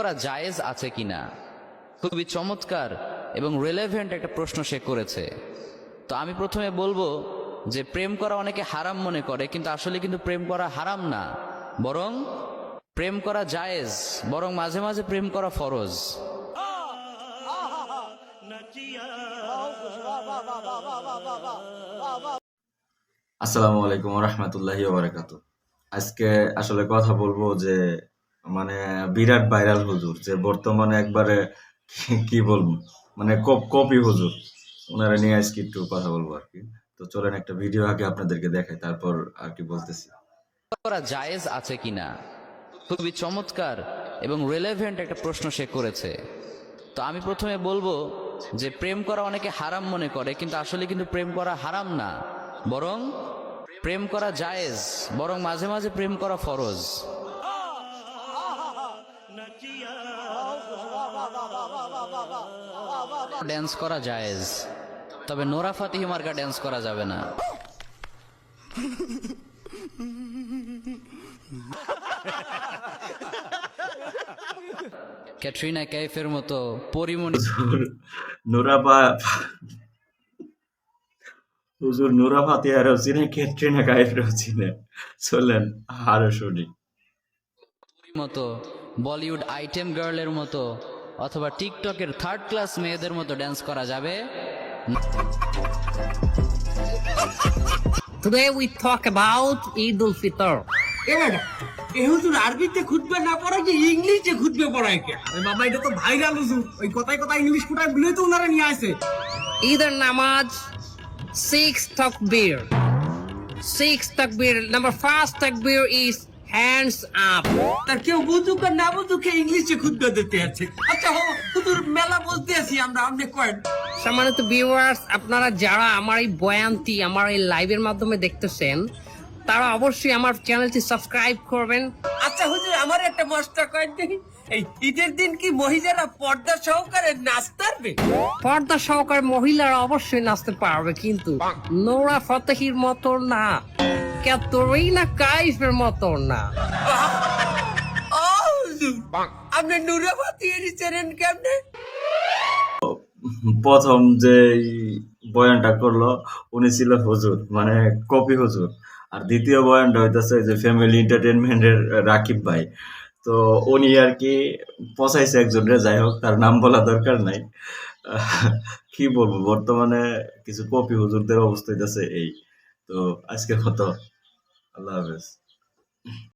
করা জায়েজ আছে কিনা? খুবই চমৎকার এবং রেলেভেন্ট একটা প্রশ্ন সে করেছে। তো আমি প্রথমে বলব যে প্রেম করা অনেকে হারাম মনে করে, কিন্তু আসলে কিন্তু প্রেম করা হারাম না। বরং প্রেম করা জায়েজ, বরং মাঝে মাঝে প্রেম করা ফরজ। আসসালামু আলাইকুম রহমতুল্লাহি আজকে আসলে কথা বলব যে মানে বিরাট ভাইরাল হুজুর, যে বর্তমানে একবারে কি- বলব? মানে কপি হুজুর। ওনারা নিয়ে আজকে একটু কথা বলব আর কি। তো চলেন একটা ভিডিও আগে আপনাদেরকে দেখাই, তারপর আর কি বলতেছি। করা জায়েজ আছে কিনা খুবই চমৎকার এবং রেলেভেন্ট একটা প্রশ্ন সে করেছে। তো আমি প্রথমে বলব যে প্রেম করা অনেকে হারাম মনে করে, কিন্তু আসলে কিন্তু প্রেম করা হারাম না। বরং প্রেম করা জায়েজ, বরং মাঝে মাঝে প্রেম করা ফরজ। ড্যান্স করা জায়েজ। তবে নোরা ফাতিহি মার্কা ড্যান্স করা যাবে না। ক্যাটরিনা কাইফের মতো পরিমণি হুজুর নুরা পা হুজুর নুরা ফাতিয়ারও চিনে ক্যাটরিনা কাইফেরও চিনে চলেন আরও শুনি। মতো বলিউড আইটেম গার্লের মতো অথবা টিকটকের থার্ড ক্লাস মেয়েদের মতো ড্যান্স করা যাবে Today we talk about Eid ul Fitr. এ হুজুর আরবিতে খুঁজবে না পড়ায় যে ইংলিশে খুঁজবে পড়ায় কে আরে বাবা এটা তো ভাইরাল হুজুর ওই কথায় কথায় ইংলিশ ফুটায় বলেই তো ওনারা নিয়ে আসে Either namaz, six takbir. Six takbir. Number first takbir is hands up তার কেউ বুঝুক আর না বুঝুক ইংলিশে খুঁজবে দিতে আছে। আচ্ছা হো হুজুর মেলা বলতে আছি আমরা আপনি কয়েন সম্মানিত ভিউয়ার্স আপনারা যারা আমার এই বয়ানটি আমার এই লাইভের মাধ্যমে দেখতেছেন তারা অবশ্যই আমার চ্যানেলটি সাবস্ক্রাইব করবেন। আচ্ছা হুজুর আমার একটা মস্ত কয়েন এই ঈদের দিন কি মহিলারা পর্দা সহকারে নাচতারবে পর্দা সহকারে মহিলারা অবশ্যই নাচতে পারবে কিন্তু নোরা ফতেহির মতো না। ক্যাথরিনা কাইফের মতো না। আপনি কেমনে? প্রথম যে বয়ানটা করল উনি ছিল হুজুর মানে কপি হুজুর। আর দ্বিতীয় বয়ানটা হইতেছে যে ফ্যামিলি এন্টারটেনমেন্টের রাকিব ভাই। তো উনি আর কি পচাইছে একজনের যাই হোক তার নাম বলা দরকার নাই। কি বলব বর্তমানে কিছু কপি হুজুরদের অবস্থা হইতেছে এই। তো আজকের মতো I love this.